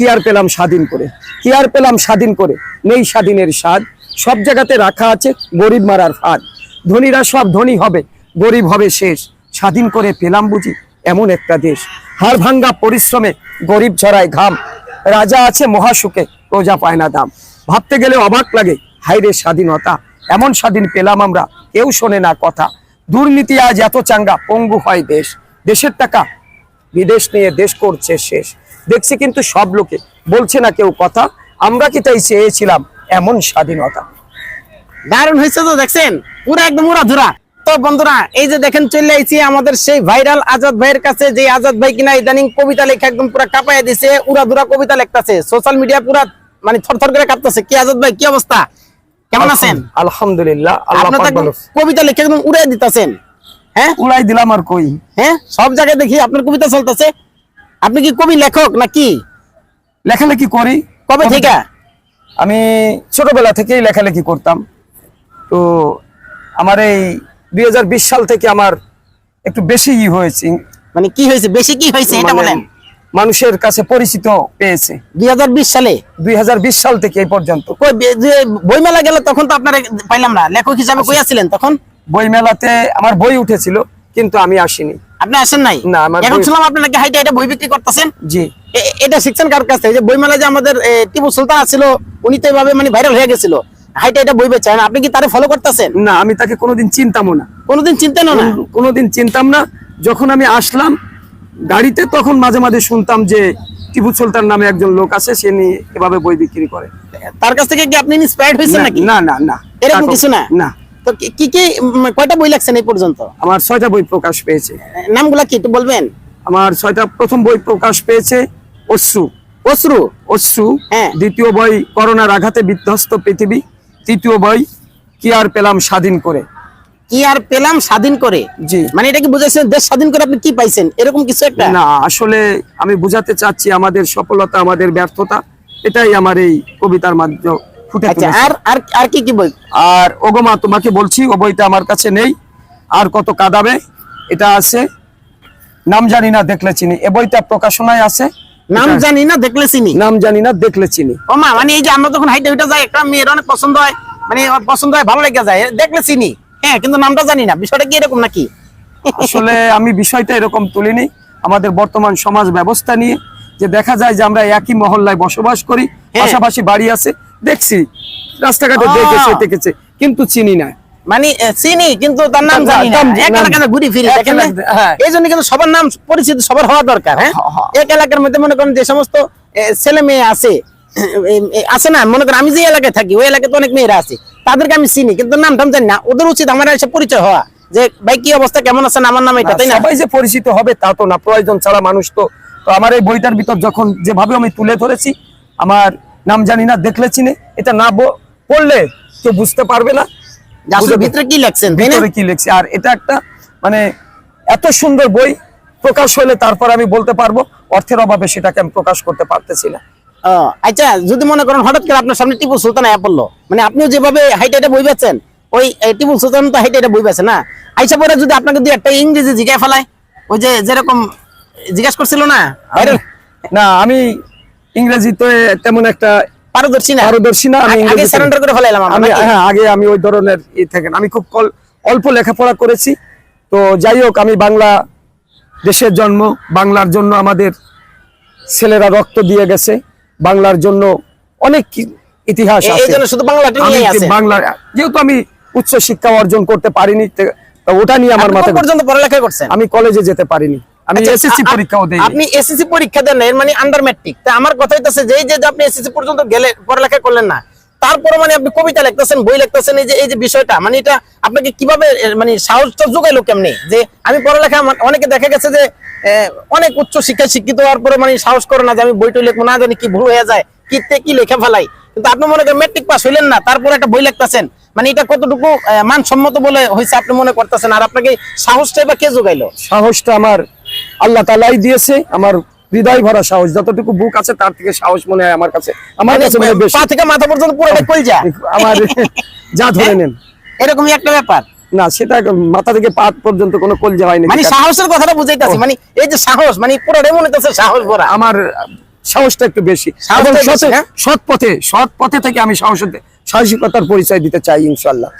কি আর পেলাম স্বাধীন করে? কি আর পেলাম স্বাধীন করে? নেই স্বাধীনের স্বাদ। সব জায়গাতে রাখা আছে গরিব মারার ফাঁদ। ধনীরা সব ধনী হবে, গরিব হবে শেষ। স্বাধীন করে পেলাম বুঝি এমন একটা দেশ। হাড় ভাঙ্গা পরিশ্রমে গরিব ছড়ায় ঘাম। রাজা আছে মহাসুখে, প্রজা পায় না দাম। ভাবতে গেলে অবাক লাগে হাইরে স্বাধীনতা। এমন স্বাধীন পেলাম আমরা, কেউ শোনে না কথা। দুর্নীতি আজ এত চাঙ্গা, পঙ্গু হয় দেশ। দেশের টাকা বিদেশ নিয়ে দেশ করছে শেষ। দেখছি কিন্তু সব লোকে বলছে না কেউ কথা। আমরা কি তাই চেয়েছিলাম এমন স্বাধীনতা? দারুণ হয়েছে তো দেখছেন? পুরো একদম উড়া ধুরা তো বন্ধুরা এই যে দেখেন চলে আইছি আমাদের সেই ভাইরাল আজাদ ভাইয়ের কাছে যে আজাদ ভাই কিনা ইদানিং কবিতা লেখা একদম পুরো কাঁপাইয়া দিছে উড়া ধুরা কবিতা লিখতেছে। সোশ্যাল মিডিয়া পুরা মানে থরথর করে কাঁপতেছে। কি আজাদ ভাই কি অবস্থা? কেমন আছেন? আলহামদুলিল্লাহ আল্লাহ পাক ভালো। কবিতা লিখে একদম উড়াই দিতেছেন। হ্যাঁ? উড়াই দিলাম আর কই? হ্যাঁ? সব জায়গায় দেখি আপনার কবিতা চলতেছে। আপনি কি কবি লেখক নাকি লেখালেখি করি। কবে থেকে? আমি ছোটবেলা থেকেই লেখালেখি করতাম। তো আমার এই দুই সাল থেকে আমার একটু বেশি ই হয়েছে। মানে কি হয়েছে? বেশি কি হয়েছে? এটা মানে বলেন। মানুষের কাছে পরিচিত পেয়েছে। দুই হাজার বিশ সালে? দুই হাজার বিশ সাল থেকে এই পর্যন্ত। বইমেলা গেল তখন তো আপনার পাইলাম না। লেখক হিসাবে কই আছিলেন তখন? বই মেলাতে আমার বই উঠেছিল কিন্তু আমি আসিনি। আপনি আসেন নাই? না, আমার এখন বই- শুনলাম আপনি নাকি হাইটে এটা বই বিক্রি করতেছেন। জি। এটা শিখছেন কার কাছ থেকে? যে বইমেলা যে আমাদের টিপু সুলতান আছিল উনি তো এভাবে মানে ভাইরাল হয়ে গেছিল। হাইটে এটা বই বেচেন আপনি কি তারে ফলো করতেছেন? না আমি তাকে কোনোদিন চিনতামও না। কোনোদিন চিনতেন না? কোনোদিন চিনতাম না। যখন আমি আসলাম গাড়িতে তখন মাঝে মাঝে শুনতাম যে টিপু সুলতান নামে একজন লোক আছে সে নিয়ে এভাবে বই বিক্রি করে। তার কাছ থেকে কি আপনি ইন্সপায়ার্ড হয়েছেন নাকি? না না না। এরকম কিছু না? না। তো কি- কি কয়টা বই লাগছেন এই পর্যন্ত? আমার ছয়টা বই প্রকাশ পেয়েছে। নামগুলা কি একটু বলবেন? আমার ছয়টা প্রথম বই প্রকাশ পেয়েছে অশ্রু। অশ্রু? অশ্রু হ্যাঁ। দ্বিতীয় বই করোনার আঘাতে বিধ্বস্ত পৃথিবী তৃতীয় বই কি আর পেলাম স্বাধীন করে। কি আর পেলাম স্বাধীন করে? জি। মানে এটা কি বুঝাইছেন দেশ স্বাধীন করে আপনি কি পাইছেন? এরকম কিছু একটা? না আসলে আমি বুঝাতে চাচ্ছি আমাদের সফলতা আমাদের ব্যর্থতা এটাই আমার এই কবিতার মাধ্যমে ফুটে আচ্ছা আর আর আর কি কি বই আর ওগমা তোমাকে বলছি ও বইটা আমার কাছে নেই। আর কত কাঁদাবে? এটা আছে। নাম জানি না দেখলে চিনি। এ বইটা প্রকাশনায় আছে। নাম জানি না দেখলে চিনি। নাম জানি না দেখলে চিনি। ও মা মানে এই যে আমরা যখন হাইটে উঠে যাই একটা মেয়ের অনেক পছন্দ হয় মানে পছন্দ হয় ভালো লেগে যায় দেখলে চিনি। হ্যাঁ কিন্তু নামটা জানি না বিষয়টা কি এরকম নাকি? আসলে আমি বিষয়টা এরকম তুলিনি। আমাদের বর্তমান সমাজ ব্যবস্থা নিয়ে যে দেখা যায় যে আমরা একই মহল্লায় বসবাস করি হ্যাঁ। পাশাপাশি বাড়ি আছে। দেখছি রাস্তাঘাটে। দেখেছে দেখেছে কিন্তু চিনি না মানে চিনি কিন্তু তার নাম জানি না। এলাকাতে ঘুরি ফিরি হ্যাঁ। এই জন্য কিন্তু সবার নাম পরিচিত সবার হওয়া দরকার হ্যাঁ? হ্যাঁ, হ্যাঁ। এক এলাকার মধ্যে মনে করেন যে সমস্ত ছেলে মেয়ে আছে আছে না? মনে করেন আমি যে এলাকায় থাকি ওই এলাকায় তো অনেক মেয়েরা আছে তাদেরকে আমি চিনি কিন্তু নাম টাম জানি না। ওদের উচিত আমার এসে পরিচয় হওয়া যে ভাই কি অবস্থা? কেমন আছেন? আমার নাম এটা তাই না? সবাই যে পরিচিত হবে তা তো না প্রয়োজন ছাড়া মানুষ তো তো আমার এই বইটার ভিতর যখন যেভাবে আমি তুলে ধরেছি আমার নাম জানি না দেখলে চিনে। এটা না পড়লে কেউ বুঝতে পারবে না। ভিতরে কি লেখছেন ভিতরে কি লিখছি? আর এটা একটা মানে এত সুন্দর বই প্রকাশ হলে তারপর আমি বলতে পারব অর্থের অভাবে সেটাকে আমি প্রকাশ করতে পারতেছি না। আচ্ছা যদি মনে করেন হঠাৎ করে আপনার সামনে টিপু সুলতান আয়া পড়ল মানে আপনিও যেভাবে হাইটে এটা বই বেচেন ওই টিপু সুলতান তো হাইটে এটা বই বেচে না? আইসা পরে যদি আপনাকে দুই একটা ইংরেজি জিজ্ঞাসা ফেলায় ওই যে যেরকম জিজ্ঞাসা করছিল না? না আমি ইংরেজিতে তেমন একটা পারদর্শী না? পারদর্শী না আমি আগে সারেন্ডার করে ফেলাইলাম আমি হ্যাঁ আগে আমি ওই ধরনের ই থাকেন আমি খুব অল্প লেখাপড়া করেছি। তো যাই হোক আমি বাংলা দেশের জন্ম বাংলার জন্য আমাদের ছেলেরা রক্ত দিয়ে গেছে। বাংলার জন্য অনেক ইতিহাস বাংলা যেহেতু আমি উচ্চ শিক্ষা অর্জন করতে পারিনি ওটা নিয়ে আমার মাথায় পর্যন্ত পড়ালেখা করছেন? আমি কলেজে যেতে পারিনি। আমি আচ্ছা, এসএসসি আ- আ- পরীক্ষাও দেই আপনি এসএসসি পরীক্ষা দেন না, এর মানে আন্ডার ম্যাট্রিক তা আমার কথা হইতাছে যে এই যে আপনি এসএসসি পর্যন্ত গেলে পড়ালেখা করলেন না তারপরে মানে আপনি কবিতা লিখতেছেন বই লিখতেছেন এই যে এই যে বিষয়টা মানে এটা আপনাকে কীভাবে মানে সাহসটা যোগাইলো কেমনে? যে আমি পড়ালেখা অনেকে দেখা গেছে যে অনেক উচ্চ শিক্ষায় শিক্ষিত হওয়ার পরে মানে সাহস করে না যে আমি বইটা লিখব না জানি কি ভুল হয়ে যায় কি তে কি লেখা ফেলাই। কিন্তু আপনি মনে করেন ম্যাট্রিক পাস হইলেন না তারপরে একটা বই লিখতেছেন মানে এটা কতটুকু মানসম্মত বলে হয়েছে আপনি মনে করতেছেন আর আপনাকে সাহসটা বা কে যোগাইলো সাহসটা আমার আল্লাহ তালাই দিয়েছে আমার হৃদয় ভরা সাহস যতটুকু বুক আছে তার থেকে সাহস মনে হয় আমার কাছে। আমার কাছে মনে বেশি। পা থেকে মাথা পর্যন্ত পুরোটা কলজা আমার যা ধরে নেন। এরকমই একটা ব্যাপার। না সেটা মাথা থেকে পা পর্যন্ত কোনো কলজা হয়নি। মানে সাহসের কথাটা বুঝাইতেছি মানে এই যে সাহস মানে পুরো মনে হইতেছে সাহস ভরা। আমার সাহসটা একটু বেশি। হ্যাঁ? সৎ পথে সৎ পথে থেকে আমি সাহস সাহসিকতার পরিচয় দিতে চাই ইনশাল্লাহ